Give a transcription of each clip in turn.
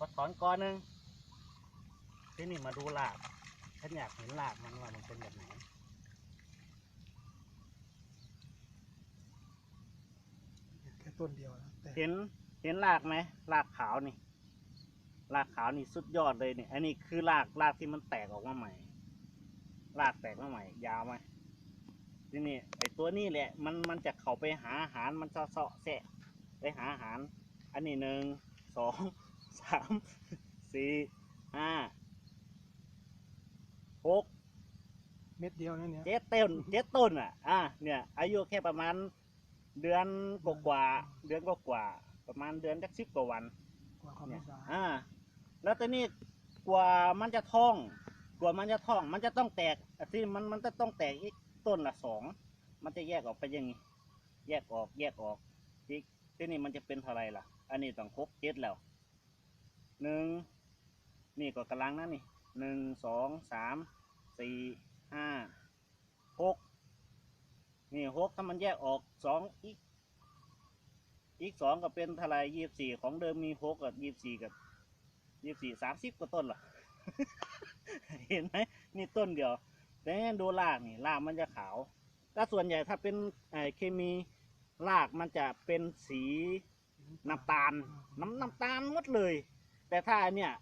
ก็ถอนก้อนหนึงที่นี่มาดูรากฉันอยากเห็นรากมันว่ามันเป็นแบบไหนแค่ต้นเดียวนะแต่เห็นเห็นรากไหมรากขาวนี่รากขาวนี่สุดยอดเลยนี่อันนี้คือรากรากที่มันแตกออกมาใหม่รากแตกมาใหม่ ยาวไหมทีนี่ไอตัวนี้แหละ มันมันจะเข้าไปหาอาหารมันจะเสาะแสะไปหาอาหาร อันนี้หนึ่งสอง สามสี่ห้าหกเม็ดเดียวนั่นเนี่ยเจ็ดต้นเจ็ดต้นอะอะเนี่ย อายุแค่ประมาณเดือนกว่าๆเดือนกว่าๆประมาณเดือนจักสิบกว่าวันกว่าความเนี่ไม่ยสาอ่าแล้วตอนนี้กว่ามันจะท่อง กว่ามันจะท่อง มันจะต้องแตกอะที่มันมันจะต้องแตกอีกต้นละสองมันจะแยกออกไปอยังไงแยกออกแยกออกที่ที่นี่มันจะเป็นเท่าไหรล่ะ อันนี้ต้องหกเจ็ดแล้ว หนึ่งนี่ก็กำลังนะนี่หนึ่งสองสามสี่ห้าหกนี่หกถ้ามันแยกออกสองอีกอีกสองก็เป็นทลายยี่สิบสี่ของเดิมมีหกกับยี่สิบสี่กับยี่สิบสี่สามสิบกว่าต้นล่ะเห็นไหมนี่ต้นเดียว แต่ดูรากนี่รากมันจะขาวถ้าส่วนใหญ่ถ้าเป็นเคมีรากมันจะเป็นสีน้ำตาล น้ำน้ำตาลหมดเลย แต่ถ้าอันเนี่ย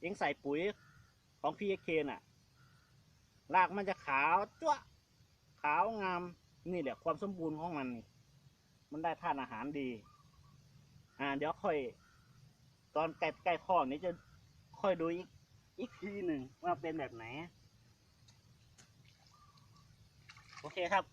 เองใส่ปุ๋ยของพีเอน่ะรากมันจะขาวจ้วะขาวงามนี่แหละความสมบูรณ์ของมันมันได้ธาตุอาหารดี อ่า เดี๋ยวค่อย ตอนใกล้ใกล้ข้อนี้จะค่อยดูอีกอีกทีหนึ่งว่าเป็นแบบไหน โอเคครับ